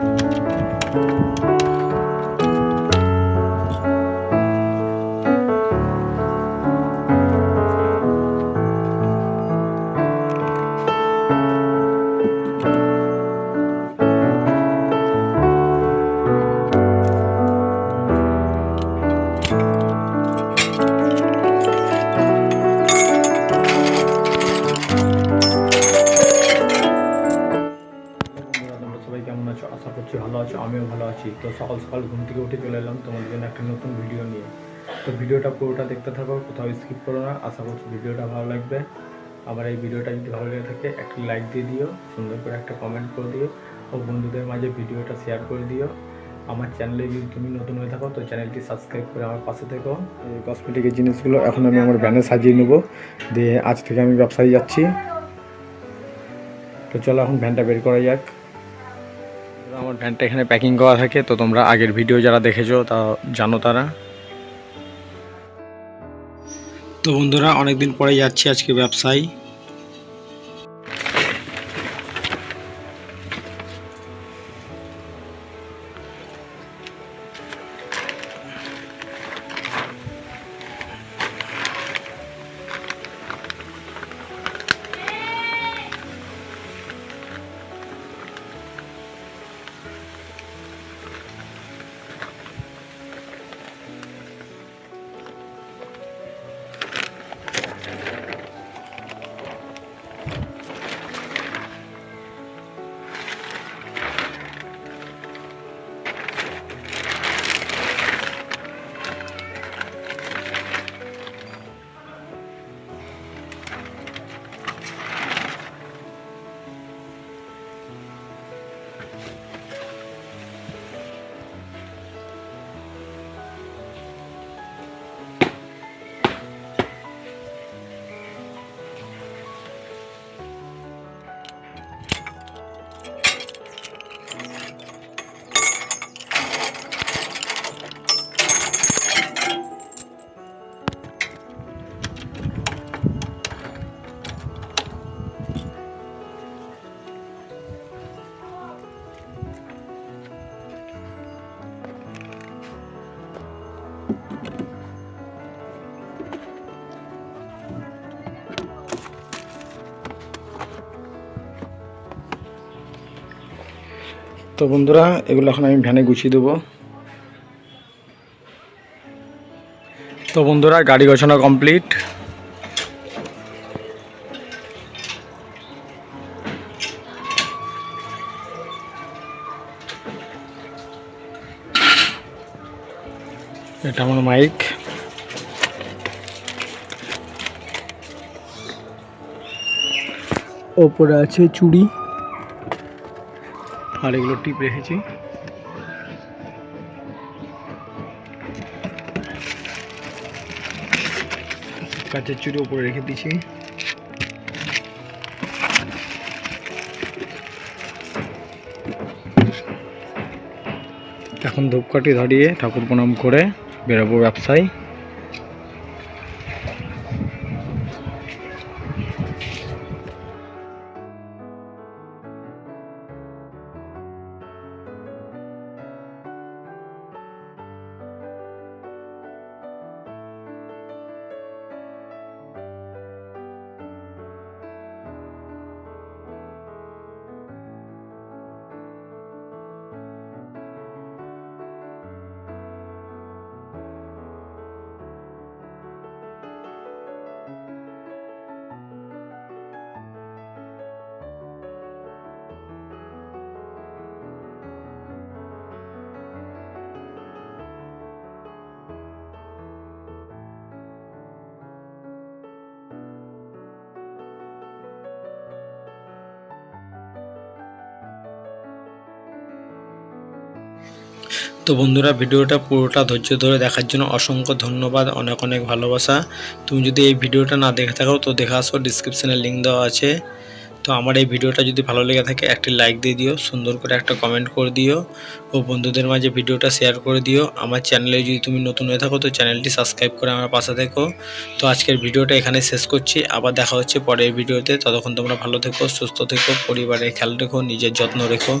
বন্ধুরা আছো, ভালো আছো, আমিও ভালো আছি। তো সকাল সকাল ঘুম থেকে উঠে চলে এলাম তোমাদের জন্য একটা নতুন ভিডিও নিয়ে। তো ভিডিওটা পুরোটা দেখতে থাকো, কোথাও স্কিপ করো না। আশা করছি ভিডিওটা ভালো লাগবে। আবার এই ভিডিওটা যদি ভালো লেগে থাকে, একটা লাইক দিয়ে দিও, সুন্দর করে একটা কমেন্ট করে দিও ও বন্ধুদের মাঝে ভিডিওটা শেয়ার করে দিও। আমার চ্যানেলে যদি তুমি নতুন হয়ে থাকো, তো চ্যানেলটি সাবস্ক্রাইব করে আমার পাশে থেকো। এই কসমেটিকের জিনিসগুলো এখন আমি আমার ব্যানে সাজিয়ে নেব। দিয়ে আজ থেকে আমি ব্যবসায় যাচ্ছি। তো চলো এখন ভ্যানটা বের করা যাক। আমার ভ্যানটা এখানে প্যাকিং করা থাকে, তো তোমরা আগের ভিডিও যারা দেখেছ তা জানো তারা। তো বন্ধুরা, অনেকদিন পরে যাচ্ছি আজকে ব্যবসায়। তো বন্ধুরা, এগুলো এখন আমি ভ্যানে গুছিয়ে দেবো। তো বন্ধুরা, গাড়ি গোছানো কমপ্লিট। এটা আমার মাইক। ওপরে আছে চুড়ি। আর এগুলো টিপ রেখেছি। কাঁচের চুড়ি উপরে রেখে দিয়েছি। এখন ধূপকাঠি ধরিয়ে ঠাকুর প্রণাম করে বেরোবো ব্যবসায়। তো বন্ধুরা, ভিডিওটা পুরোটা ধৈর্য ধরে দেখার জন্য অসংখ্য ধন্যবাদ, অনেক অনেক ভালোবাসা। তুমি যদি এই ভিডিওটা না দেখে থাকো, তো দেখে আসো ডিসক্রিপশানে লিঙ্ক দেওয়া আছে। তো আমার এই ভিডিওটা যদি ভালো লেগে থাকে, একটি লাইক দিয়ে দিও, সুন্দর করে একটা কমেন্ট করে দিও, ও বন্ধুদের মাঝে ভিডিওটা শেয়ার করে দিও। আমার চ্যানেলে যদি তুমি নতুন হয়ে থাকো, তো চ্যানেলটি সাবস্ক্রাইব করে আমার পাশে থেকো। তো আজকের ভিডিওটা এখানে শেষ করছি, আবার দেখা হচ্ছে পরের ভিডিওতে। ততক্ষণ তোমরা ভালো থেকো, সুস্থ থেকো, পরিবারের খেয়াল রেখো, নিজের যত্ন রেখো।